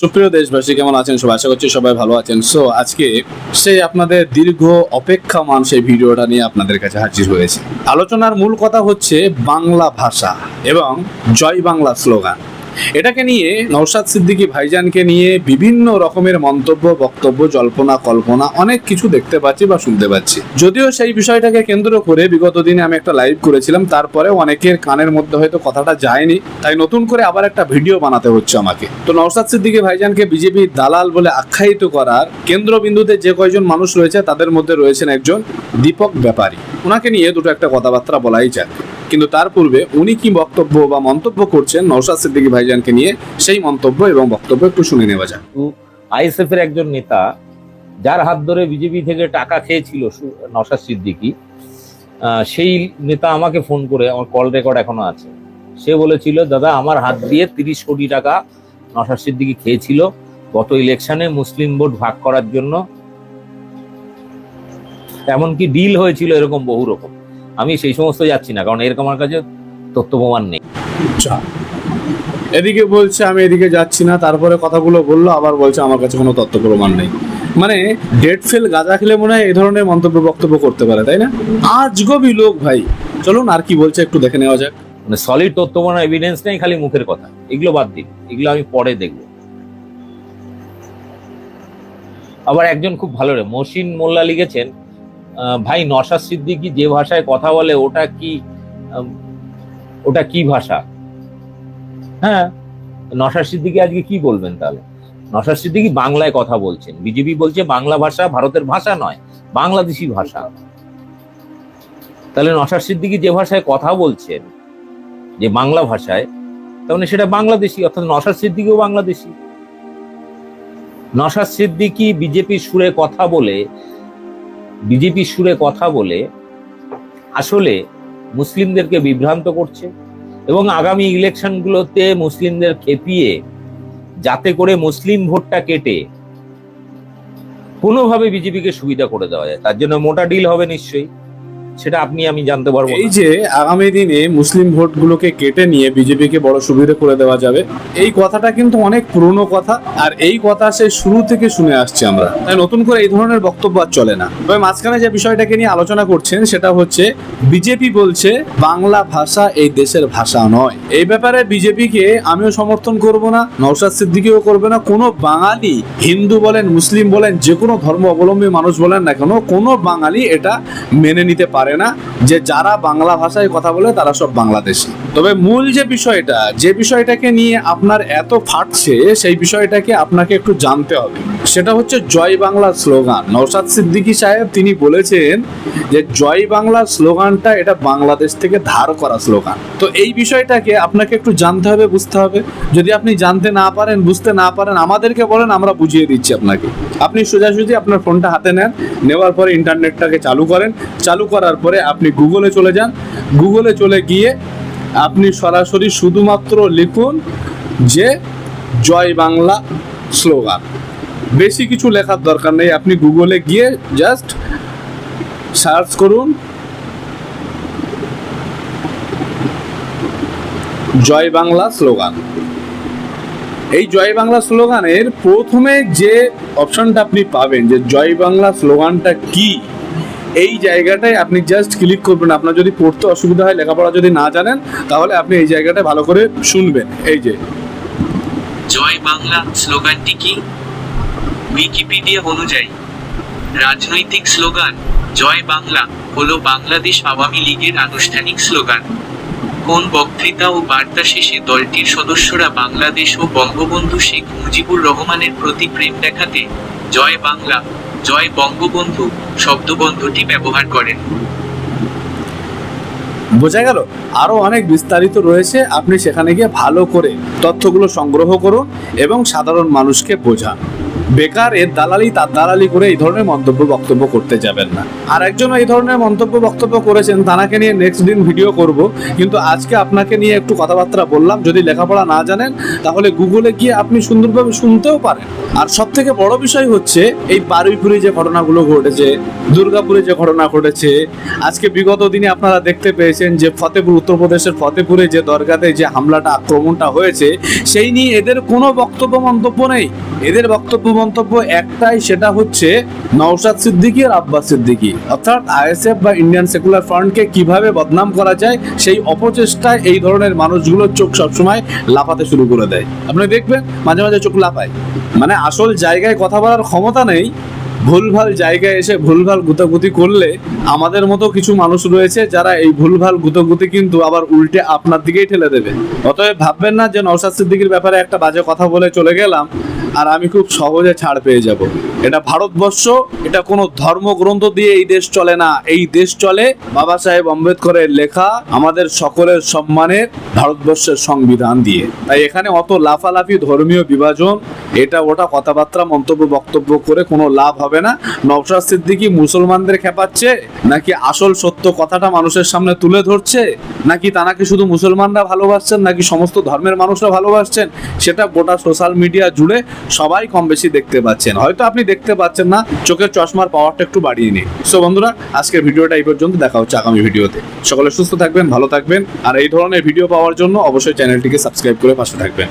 সুপ্রিয় দেশবাসী, কেমন আছেন সবাই? আশা করছি সবাই ভালো আছেন। সো আজকে সেই আপনাদের দীর্ঘ অপেক্ষামান সেই ভিডিওটা নিয়ে আপনাদের কাছে হাজির হয়েছে। আলোচনার মূল কথা হচ্ছে বাংলা ভাষা এবং জয় বাংলা স্লোগান। এটাকে নিয়ে নৌসাদ সিদ্দিকী ভাইজানকে নিয়ে বিভিন্ন রকমের মন্তব্য, বক্তব্য, জল্পনা, কল্পনা অনেক কিছু দেখতে পাচ্ছি বা শুনতে পাচ্ছি। যদিও সেই বিষয়টাকে কেন্দ্র করে বিগত দিনে আমি একটা লাইভ করেছিলাম তারপরে অনেকের কানের মধ্যে হয়তো কথাটা যায়নি, তাই নতুন করে আবার একটা ভিডিও বানাতে হচ্ছে আমাকে। তো নৌসাদ সিদ্দিকী ভাইজানকে বিজেপি দালাল বলে আখ্যায়িত করার কেন্দ্রবিন্দুতে যে কয়জন মানুষ রয়েছে, তাদের মধ্যে রয়েছেন একজন দীপক ব্যাপারী। ওনাকে নিয়ে দুটো একটা কথাবার্তা বলাই যাক। কিন্তু তার পূর্বে উনি কি বক্তব্য বা মন্তব্য করছেন নৌসাদ সিদ্দিকী ভাইজানকে নিয়ে সেই মন্তব্য এবং বক্তব্য একটু শুনে নেওয়া যাক। আইএসএফ এর একজন নেতা, যার হাত ধরে বিজেপি থেকে টাকা খেয়েছিল নওশাদ সিদ্দিকী সেই নেতা আমাকে ফোন করে, আমার কল রেকর্ড এখনও আছে। সে বলেছিল, দাদা, আমার হাত দিয়ে তিরিশ কোটি টাকা নওশাদ সিদ্দিকি খেয়েছিল গত ইলেকশনে মুসলিম ভোট ভাগ করার জন্য। এমনকি ডিল হয়েছিল এরকম বহু রকম। আমি সেই সমস্ত যাচ্ছি না কারণ এরকম আমার কাছে তথ্য প্রমাণ নেই। আচ্ছা। এদিকে বলছে আমি এদিকে যাচ্ছি না। তারপরে কথাগুলো বলল আবার বলছে আমার কাছে কোনো তথ্য প্রমাণ নেই। মানে ডেট ফেল গাঁজা খেলে মনে হয় এই ধরনের মন্তব্য বক্তব্য করতে পারে তাই না? আজগবি লোক ভাই। চলুন আর কি বলছে একটু দেখে নেওয়া যাক। মানে সলিড তথ্য প্রমাণ এভিডেন্স নেই খালি মুখের কথা। এগুলো বাদ দিন। এগুলো আমি পরে দেখব। আবার একজন খুব ভালো রে মহসিন মোল্লা লিখেছেন ভাই নশা সিদ্দিকি যে ভাষায় কথা বলে, ওটা কি ওটা কি ভাষা? হ্যাঁ নশা সিদ্দিকি আজকে কি বলবেন তাহলে? নশা সিদ্দিকি বাংলায় কথা বলছেন। বিজেপি বলছে বাংলা ভাষা ভারতের ভাষা নয়, বাংলাদেশি ভাষা। তাহলে নশা সিদ্দিকি যে ভাষায় কথা বলছেন, যে বাংলা ভাষায়, তার মানে সেটা বাংলাদেশি, অর্থাৎ নসাদ সিদ্দিকিও বাংলাদেশি। নসাদ সিদ্দিকি বিজেপির সুরে কথা বলে বিজেপির সুরে কথা বলে আসলে মুসলিমদেরকে বিভ্রান্ত করছে এবং আগামী ইলেকশনগুলোতে মুসলিমদের খেপিয়ে যাতে করে মুসলিম ভোটটা কেটে কোনোভাবে বিজেপিকে সুবিধা করে দেওয়া যায়, তার জন্য মোটা ডিল হবে নিশ্চয়ই। সেটা আপনি, আমি জানতে পারব এই যে আগামী দিনে মুসলিম ভোটগুলোকে কেটে নিয়ে বিজেপিকে বড় সুবিধা করে দেওয়া যাবে, এই কথাটা কিন্তু অনেক পুরনো কথা, আর এই কথা সে শুরু থেকে শুনে আসছে আমরা। তাই নতুন করে এই ধরনের বক্তব্য আর চলে না। তবে মাঝখানে যে বিষয়টাকে নিয়ে আলোচনা করছেন, সেটা হচ্ছে বিজেপি বলছে, বাংলা ভাষা এই দেশের ভাষা নয়। এই ব্যাপারে বিজেপিকে আমিও সমর্থন করব না নৌসাদ সিদ্দিকিও করবে না। কোনো বাঙালি হিন্দু বলেন, মুসলিম বলেন, যে কোনো ধর্ম অবলম্বী মানুষ বলেন না কেন, কোনো বাঙালি এটা মেনে নিতে পারে না, যে যারা বাংলা ভাষায় কথা বলে তারা সব বাংলাদেশি। তবে মূল যে বিষয়টা, যে বিষয়টাকে নিয়ে আপনার এত ফাটছে, সেই বিষয়টাকে আপনাকে একটু জানতে হবে। সেটা হচ্ছে জয় বাংলা স্লোগান। নৌসাদ সিদ্দিকী সাহেব তিনি বলেছেন যে জয় বাংলা স্লোগানটা এটা বাংলাদেশ থেকে ধার করা স্লোগান। তো এই বিষয়টাকে আপনাকে একটু জানতে হবে, বুঝতে হবে। যদি আপনি জানতে না পারেন, বুঝতে না পারেন, আমাদেরকে বলেন, আমরা বুঝিয়ে দিচ্ছি আপনাকে। আপনি সোজাসুজি আপনার ফোনটা হাতে নেন, নেওয়ার পরে ইন্টারনেটটাকে চালু করেন। চালু করার পরে আপনি গুগলে চলে যান। গুগলে চলে গিয়ে আপনি সরাসরি শুধুমাত্র লিখুন যে, জয় বাংলা স্লোগান। বেশি কিছু লেখার দরকার নেই। আপনি গুগলে গিয়ে জাস্ট সার্চ করুন, জয় বাংলা স্লোগান। এই জয় বাংলা স্লোগানের প্রথমে যে অপশনটা আপনি পাবেন, যে জয় বাংলা স্লোগানটা কি? এই জায়গাটায় আপনি জাস্ট ক্লিক করবেন। আপনার যদি পড়তে অসুবিধা হয়, লেখাপড়া যদি না জানেন, তাহলে আপনি এই জায়গাটায় ভালো করে শুনবেন। এই যে। জয় বাংলা স্লোগানটি কি? উইকিপিডিয়া অনুযায়ী, রাজনৈতিক স্লোগান, জয় বাংলা, হলো বাংলাদেশ আওয়ামী লীগের আনুষ্ঠানিক স্লোগান। কোন বক্তৃতা ও বার্তা শেষে দলটির সদস্যরা বাংলাদেশ ও বঙ্গবন্ধু শেখ মুজিবুর রহমানের প্রতি প্রেম দেখাতে জয় বাংলা জয় বঙ্গবন্ধু শব্দবন্ধটি ব্যবহার করেন। বোঝা গেল, আরও অনেক বিস্তারিত রয়েছে, আপনি সেখানে গিয়ে ভালো করে তথ্যগুলো সংগ্রহ করুন এবং সাধারণ মানুষকে বোঝান। বেকার, এর দালালি, তার দালালি করে এই ধরনের মন্তব্য, বক্তব্য করতে যাবেন না। আর একজন এই ধরনের মন্তব্য, বক্তব্য করেছেন, তানাকে নিয়ে নেক্সট দিন ভিডিও করব। কিন্তু আজকে আপনাকে নিয়ে একটু কথাবার্তা বললাম, যদি লেখাপড়া না জানেন, তাহলে গুগলে গিয়ে আপনি সুন্দরভাবে শুনতেও পারেন। আর সব থেকে বড় বিষয় হচ্ছে, এই বারুইপুরে যে ঘটনাগুলো ঘটেছে, দুর্গাপুরে যে ঘটনা ঘটেছে, আজকে বিগত দিনে আপনারা দেখতে পেয়েছেন যে ফতেপুর, উত্তরপ্রদেশের ফতেপুরে যে দরগাতে যে হামলাটা, আক্রমণটা হয়েছে, সেই নিয়ে এদের কোনো বক্তব্য, মন্তব্য নেই। এদের বক্তব্য মন্তব্য একটাই, সেটা হচ্ছে নওশাদ সিদ্দিকী আর আব্বাস সিদ্দিকী। অর্থাৎ আইএসএফ বা ইন্ডিয়ান সেকুলার ফ্রন্টকে কীভাবে বদনাম করা যায়, সেই অপচেষ্টায় এই ধরনের মানুষগুলোর চোখ সবসময় লাফাতে শুরু করে দেয়। আপনি দেখবেন, মাঝে মাঝে চোখ লাফায়। মানে আসল জায়গায় কথা বলার ক্ষমতা নেই, ভুলভাল জায়গায় এসে ভুলভাল গুতাগুতি করলে আমাদের মতো কিছু মানুষ রয়েছে যারা এই ভুলভাল গুতাগুতি কিন্তু আবার উল্টে আপনার দিকেই ঠেলে দেবে। অতএব ভাববেন না যে নওশাদ সিদ্দিকীর ব্যাপারে একটা বাজে কথা বলে চলে গেলাম আর আমি খুব সহজে ছাড় পেয়ে যাব। এটা ভারতবর্ষ, এটা কোনো ধর্মগ্রন্থ দিয়ে এই দেশ চলে না। এই দেশ চলে বাবা সাহেব আম্বেদকরের লেখা আমাদের সকলের সম্মানের ভারতবর্ষের সংবিধান দিয়ে। তাই এখানে অত লাফালাফি ধর্মীয় বিভাজন, এটা ওটা কথাবার্তা, মন্তব্য, বক্তব্য করে কোনো লাভ হবে না। নওশাদ সিদ্দিকী মুসলমানদের খেপাচ্ছে, নাকি আসল সত্য কথাটা মানুষের সামনে তুলে ধরছে, নাকি তানাকে শুধু মুসলমানরা ভালোবাসছেন, নাকি সমস্ত ধর্মের মানুষরা ভালোবাসছেন, সেটা গোটা সোশ্যাল মিডিয়া জুড়ে সবাই কম বেশি দেখতে পাচ্ছেন। হয়তো আপনি দেখতে পাচ্ছেন না, চোখের চশমার পাওয়ারটা একটু বাড়িয়ে নিন। সো বন্ধুরা, আজকের ভিডিওটা এই পর্যন্ত, দেখা হচ্ছে আগামী ভিডিওতে। সকলে সুস্থ থাকবেন, ভালো থাকবেন, আর এই ধরনের ভিডিও পাওয়ার জন্য অবশ্যই চ্যানেলটিকে সাবস্ক্রাইব করে পাশে থাকবেন।